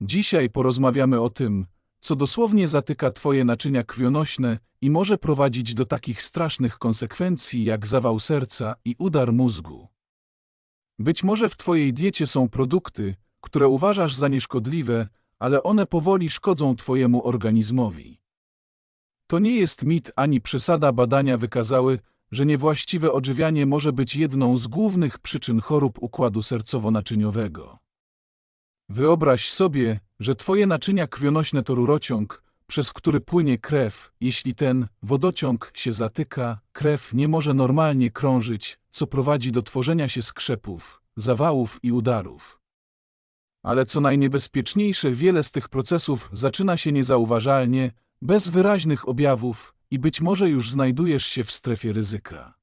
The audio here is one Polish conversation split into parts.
Dzisiaj porozmawiamy o tym, co dosłownie zatyka Twoje naczynia krwionośne i może prowadzić do takich strasznych konsekwencji jak zawał serca i udar mózgu. Być może w Twojej diecie są produkty, które uważasz za nieszkodliwe, ale one powoli szkodzą Twojemu organizmowi. To nie jest mit ani przesada badania wykazały, że niewłaściwe odżywianie może być jedną z głównych przyczyn chorób układu sercowo-naczyniowego. Wyobraź sobie, że Twoje naczynia krwionośne to rurociąg, przez który płynie krew. Jeśli ten wodociąg się zatyka, krew nie może normalnie krążyć, co prowadzi do tworzenia się skrzepów, zawałów i udarów. Ale co najniebezpieczniejsze, wiele z tych procesów zaczyna się niezauważalnie, bez wyraźnych objawów i być może już znajdujesz się w strefie ryzyka.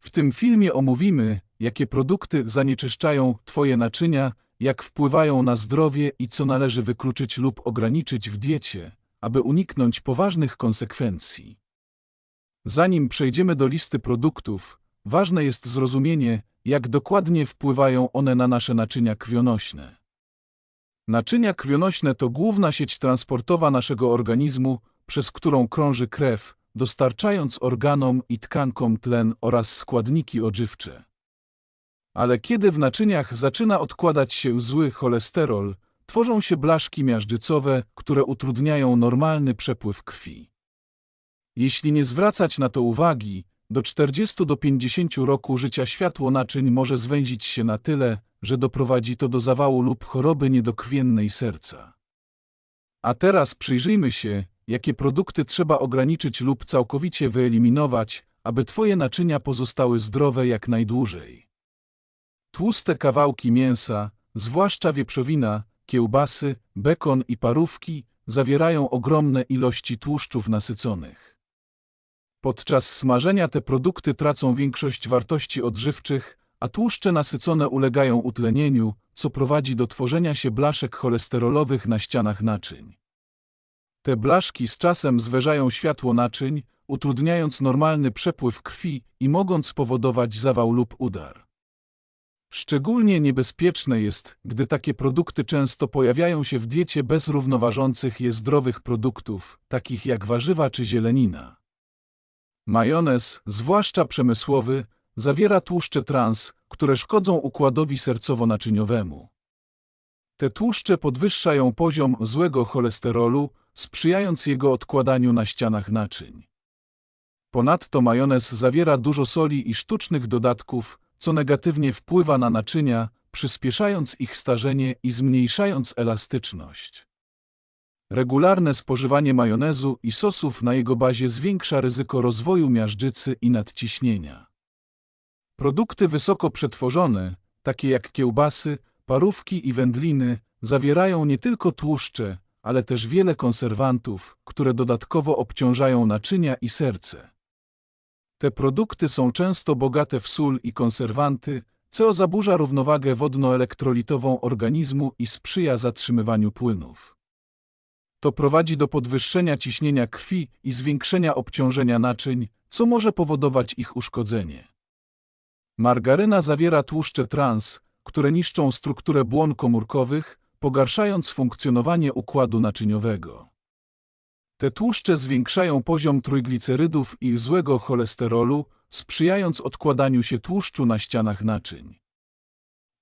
W tym filmie omówimy, jakie produkty zanieczyszczają Twoje naczynia, jak wpływają na zdrowie i co należy wykluczyć lub ograniczyć w diecie, aby uniknąć poważnych konsekwencji. Zanim przejdziemy do listy produktów, ważne jest zrozumienie, jak dokładnie wpływają one na nasze naczynia krwionośne. Naczynia krwionośne to główna sieć transportowa naszego organizmu, przez którą krąży krew, dostarczając organom i tkankom tlen oraz składniki odżywcze. Ale kiedy w naczyniach zaczyna odkładać się zły cholesterol, tworzą się blaszki miażdżycowe, które utrudniają normalny przepływ krwi. Jeśli nie zwracać na to uwagi, do 40 do 50 roku życia światło naczyń może zwęzić się na tyle, że doprowadzi to do zawału lub choroby niedokrwiennej serca. A teraz przyjrzyjmy się, jakie produkty trzeba ograniczyć lub całkowicie wyeliminować, aby Twoje naczynia pozostały zdrowe jak najdłużej. Tłuste kawałki mięsa, zwłaszcza wieprzowina, kiełbasy, bekon i parówki, zawierają ogromne ilości tłuszczów nasyconych. Podczas smażenia te produkty tracą większość wartości odżywczych, a tłuszcze nasycone ulegają utlenieniu, co prowadzi do tworzenia się blaszek cholesterolowych na ścianach naczyń. Te blaszki z czasem zwężają światło naczyń, utrudniając normalny przepływ krwi i mogąc spowodować zawał lub udar. Szczególnie niebezpieczne jest, gdy takie produkty często pojawiają się w diecie bez równoważących je zdrowych produktów, takich jak warzywa czy zielenina. Majonez, zwłaszcza przemysłowy, zawiera tłuszcze trans, które szkodzą układowi sercowo-naczyniowemu. Te tłuszcze podwyższają poziom złego cholesterolu, sprzyjając jego odkładaniu na ścianach naczyń. Ponadto majonez zawiera dużo soli i sztucznych dodatków, co negatywnie wpływa na naczynia, przyspieszając ich starzenie i zmniejszając elastyczność. Regularne spożywanie majonezu i sosów na jego bazie zwiększa ryzyko rozwoju miażdżycy i nadciśnienia. Produkty wysoko przetworzone, takie jak kiełbasy, parówki i wędliny, zawierają nie tylko tłuszcze, ale też wiele konserwantów, które dodatkowo obciążają naczynia i serce. Te produkty są często bogate w sól i konserwanty, co zaburza równowagę wodno-elektrolitową organizmu i sprzyja zatrzymywaniu płynów. To prowadzi do podwyższenia ciśnienia krwi i zwiększenia obciążenia naczyń, co może powodować ich uszkodzenie. Margaryna zawiera tłuszcze trans, które niszczą strukturę błon komórkowych, pogarszając funkcjonowanie układu naczyniowego. Te tłuszcze zwiększają poziom trójglicerydów i złego cholesterolu, sprzyjając odkładaniu się tłuszczu na ścianach naczyń.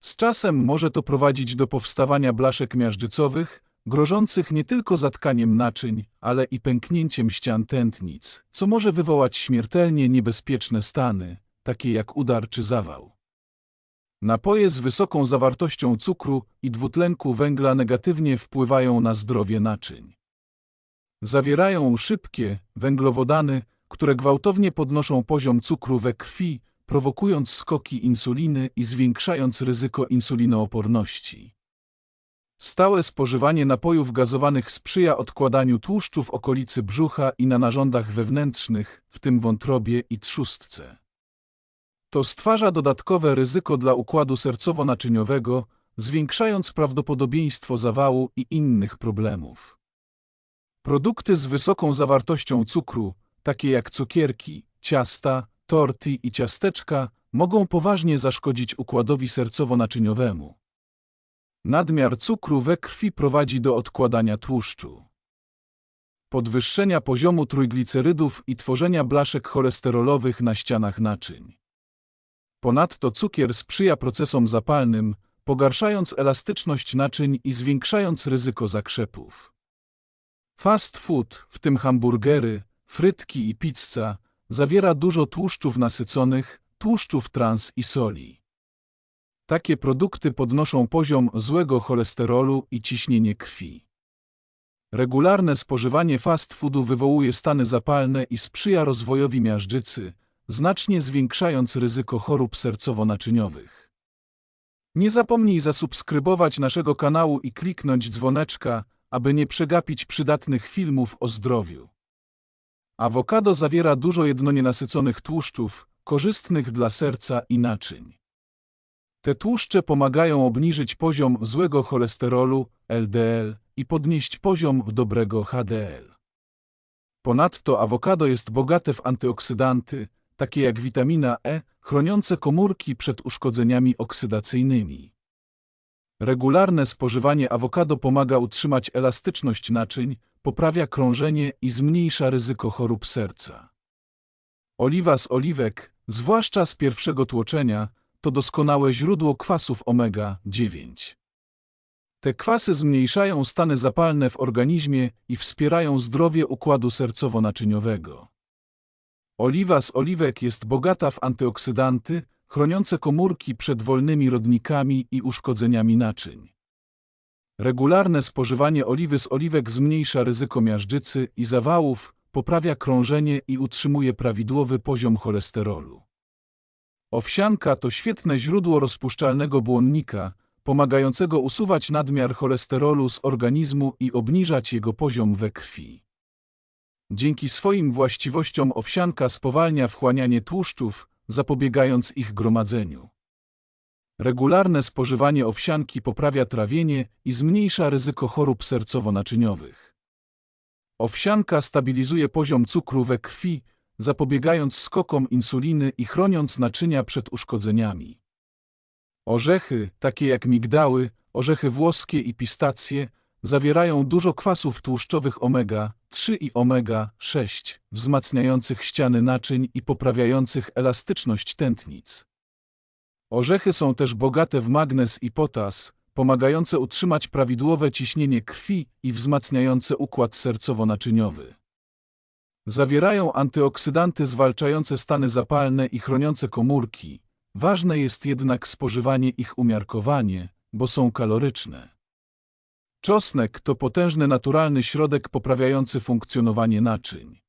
Z czasem może to prowadzić do powstawania blaszek miażdżycowych, grożących nie tylko zatkaniem naczyń, ale i pęknięciem ścian tętnic, co może wywołać śmiertelnie niebezpieczne stany, takie jak udar czy zawał. Napoje z wysoką zawartością cukru i dwutlenku węgla negatywnie wpływają na zdrowie naczyń. Zawierają szybkie węglowodany, które gwałtownie podnoszą poziom cukru we krwi, prowokując skoki insuliny i zwiększając ryzyko insulinooporności. Stałe spożywanie napojów gazowanych sprzyja odkładaniu tłuszczu w okolicy brzucha i na narządach wewnętrznych, w tym wątrobie i trzustce. To stwarza dodatkowe ryzyko dla układu sercowo-naczyniowego, zwiększając prawdopodobieństwo zawału i innych problemów. Produkty z wysoką zawartością cukru, takie jak cukierki, ciasta, torty i ciasteczka, mogą poważnie zaszkodzić układowi sercowo-naczyniowemu. Nadmiar cukru we krwi prowadzi do odkładania tłuszczu, podwyższenia poziomu trójglicerydów i tworzenia blaszek cholesterolowych na ścianach naczyń. Ponadto cukier sprzyja procesom zapalnym, pogarszając elastyczność naczyń i zwiększając ryzyko zakrzepów. Fast food, w tym hamburgery, frytki i pizza, zawiera dużo tłuszczów nasyconych, tłuszczów trans i soli. Takie produkty podnoszą poziom złego cholesterolu i ciśnienie krwi. Regularne spożywanie fast foodu wywołuje stany zapalne i sprzyja rozwojowi miażdżycy, znacznie zwiększając ryzyko chorób sercowo-naczyniowych. Nie zapomnij zasubskrybować naszego kanału i kliknąć dzwoneczka, aby nie przegapić przydatnych filmów o zdrowiu. Awokado zawiera dużo jednonienasyconych tłuszczów, korzystnych dla serca i naczyń. Te tłuszcze pomagają obniżyć poziom złego cholesterolu, LDL, i podnieść poziom dobrego HDL. Ponadto awokado jest bogate w antyoksydanty, takie jak witamina E, chroniące komórki przed uszkodzeniami oksydacyjnymi. Regularne spożywanie awokado pomaga utrzymać elastyczność naczyń, poprawia krążenie i zmniejsza ryzyko chorób serca. Oliwa z oliwek, zwłaszcza z pierwszego tłoczenia, to doskonałe źródło kwasów omega-9. Te kwasy zmniejszają stany zapalne w organizmie i wspierają zdrowie układu sercowo-naczyniowego. Oliwa z oliwek jest bogata w antyoksydanty, chroniące komórki przed wolnymi rodnikami i uszkodzeniami naczyń. Regularne spożywanie oliwy z oliwek zmniejsza ryzyko miażdżycy i zawałów, poprawia krążenie i utrzymuje prawidłowy poziom cholesterolu. Owsianka to świetne źródło rozpuszczalnego błonnika, pomagającego usuwać nadmiar cholesterolu z organizmu i obniżać jego poziom we krwi. Dzięki swoim właściwościom owsianka spowalnia wchłanianie tłuszczów, zapobiegając ich gromadzeniu. Regularne spożywanie owsianki poprawia trawienie i zmniejsza ryzyko chorób sercowo-naczyniowych. Owsianka stabilizuje poziom cukru we krwi, zapobiegając skokom insuliny i chroniąc naczynia przed uszkodzeniami. Orzechy, takie jak migdały, orzechy włoskie i pistacje, zawierają dużo kwasów tłuszczowych omega-3 i omega-6, wzmacniających ściany naczyń i poprawiających elastyczność tętnic. Orzechy są też bogate w magnez i potas, pomagające utrzymać prawidłowe ciśnienie krwi i wzmacniające układ sercowo-naczyniowy. Zawierają antyoksydanty zwalczające stany zapalne i chroniące komórki. Ważne jest jednak spożywanie ich umiarkowanie, bo są kaloryczne. Czosnek to potężny naturalny środek poprawiający funkcjonowanie naczyń.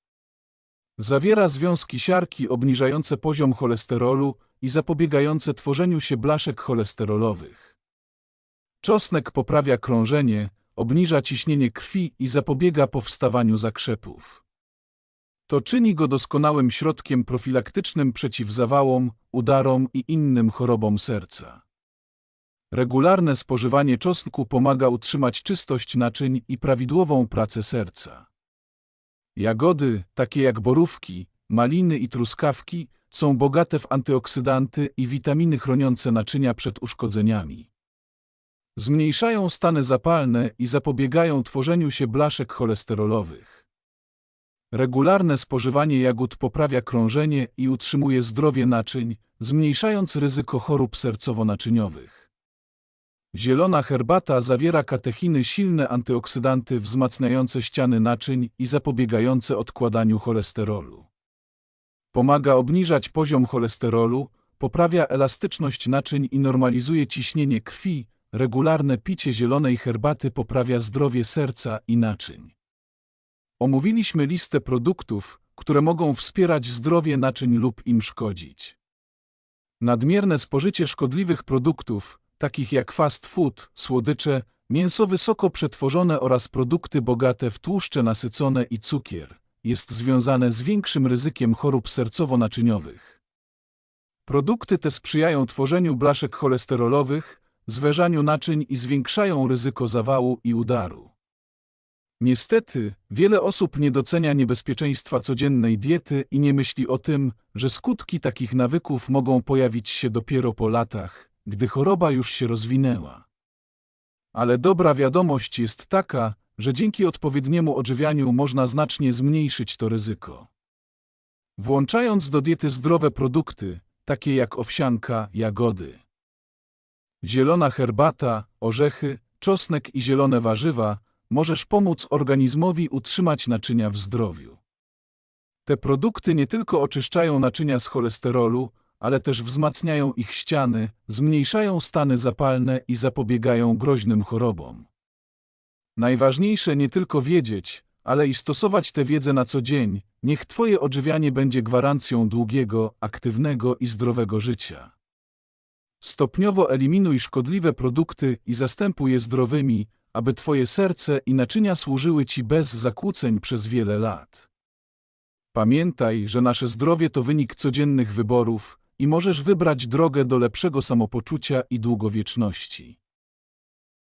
Zawiera związki siarki obniżające poziom cholesterolu i zapobiegające tworzeniu się blaszek cholesterolowych. Czosnek poprawia krążenie, obniża ciśnienie krwi i zapobiega powstawaniu zakrzepów. To czyni go doskonałym środkiem profilaktycznym przeciw zawałom, udarom i innym chorobom serca. Regularne spożywanie czosnku pomaga utrzymać czystość naczyń i prawidłową pracę serca. Jagody, takie jak borówki, maliny i truskawki, są bogate w antyoksydanty i witaminy chroniące naczynia przed uszkodzeniami. Zmniejszają stany zapalne i zapobiegają tworzeniu się blaszek cholesterolowych. Regularne spożywanie jagód poprawia krążenie i utrzymuje zdrowie naczyń, zmniejszając ryzyko chorób sercowo-naczyniowych. Zielona herbata zawiera katechiny silne antyoksydanty wzmacniające ściany naczyń i zapobiegające odkładaniu cholesterolu. Pomaga obniżać poziom cholesterolu, poprawia elastyczność naczyń i normalizuje ciśnienie krwi. Regularne picie zielonej herbaty poprawia zdrowie serca i naczyń. Omówiliśmy listę produktów, które mogą wspierać zdrowie naczyń lub im szkodzić. Nadmierne spożycie szkodliwych produktów, takich jak fast food, słodycze, mięso wysoko przetworzone oraz produkty bogate w tłuszcze nasycone i cukier, jest związane z większym ryzykiem chorób sercowo-naczyniowych. Produkty te sprzyjają tworzeniu blaszek cholesterolowych, zwężaniu naczyń i zwiększają ryzyko zawału i udaru. Niestety, wiele osób nie docenia niebezpieczeństwa codziennej diety i nie myśli o tym, że skutki takich nawyków mogą pojawić się dopiero po latach, gdy choroba już się rozwinęła. Ale dobra wiadomość jest taka, że dzięki odpowiedniemu odżywianiu można znacznie zmniejszyć to ryzyko. Włączając do diety zdrowe produkty, takie jak owsianka, jagody, zielona herbata, orzechy, czosnek i zielone warzywa, możesz pomóc organizmowi utrzymać naczynia w zdrowiu. Te produkty nie tylko oczyszczają naczynia z cholesterolu, ale też wzmacniają ich ściany, zmniejszają stany zapalne i zapobiegają groźnym chorobom. Najważniejsze nie tylko wiedzieć, ale i stosować tę wiedzę na co dzień. Niech Twoje odżywianie będzie gwarancją długiego, aktywnego i zdrowego życia. Stopniowo eliminuj szkodliwe produkty i zastępuj je zdrowymi, aby Twoje serce i naczynia służyły Ci bez zakłóceń przez wiele lat. Pamiętaj, że nasze zdrowie to wynik codziennych wyborów i możesz wybrać drogę do lepszego samopoczucia i długowieczności.